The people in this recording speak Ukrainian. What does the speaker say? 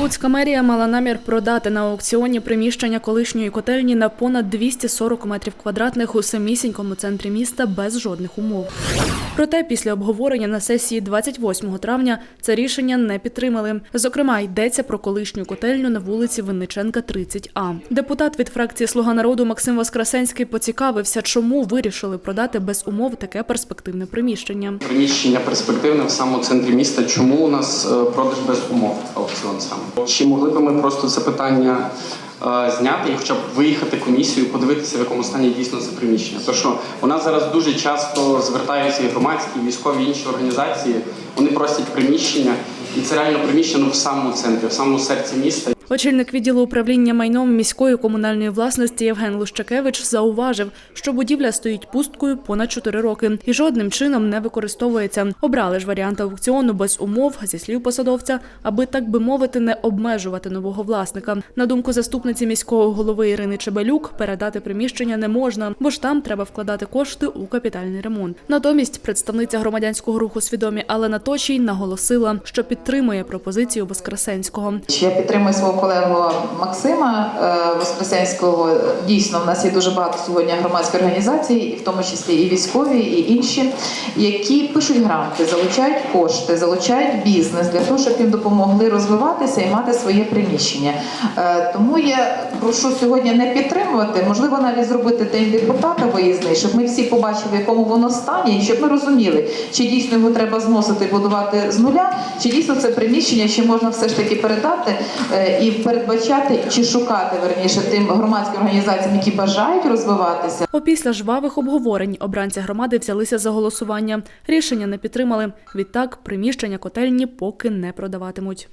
Луцька мерія мала намір продати на аукціоні приміщення колишньої котельні на понад 240 метрів квадратних у самісінькому центрі міста без жодних умов. Проте після обговорення на сесії 28 травня це рішення не підтримали. Зокрема, йдеться про колишню котельню на вулиці Винниченка, 30А. Депутат від фракції Слуга народу Максим Воскресенський поцікавився, чому вирішили продати без умов таке перспективне приміщення. Приміщення перспективне в самому центрі міста. Чому у нас е, продаж без умов аукціон саме? Чи могли би ми просто це питання е, зняти і хоча б виїхати комісію, подивитися, в якому стані дійсно це приміщення? Тому що у нас зараз дуже часто звертаються і громадські, і військові і інші організації. Вони просять приміщення, і це реально приміщення ну, в самому центрі, в самому серці міста. Очільник відділу управління майном міської комунальної власності Євген Лущакевич зауважив, що будівля стоїть пусткою понад 4 роки і жодним чином не використовується. Обрали ж варіант аукціону без умов, зі слів посадовця, аби так би мовити, не обмежувати нового власника. На думку заступниці міського голови Ірини Чебелюк, передати приміщення не можна, бо ж там треба вкладати кошти у капітальний ремонт. Натомість представниця громадянського руху свідомі Алена Точій наголосила, що підтримує пропозицію Воскресенського. Я підтримую свого колегу Максима е, Воскресенського. Дійсно, в нас є дуже багато сьогодні громадських організацій, і в тому числі і військові, і інші, які пишуть гранти, залучають кошти, залучають бізнес для того, щоб їм допомогли розвиватися і мати своє приміщення. Е, Тому я прошу сьогодні не підтримувати, можливо, навіть зробити день депутата виїзний, щоб ми всі побачили, в якому воно стані, і щоб ми розуміли, чи дійсно його треба зносити будувати з нуля, чи дійсно це приміщення ще можна все ж таки передати е, і передбачати чи шукати верніше тим громадським організаціям, які бажають розвиватися. Опісля жвавих обговорень обранці громади взялися за голосування. Рішення не підтримали. Відтак приміщення котельні поки не продаватимуть.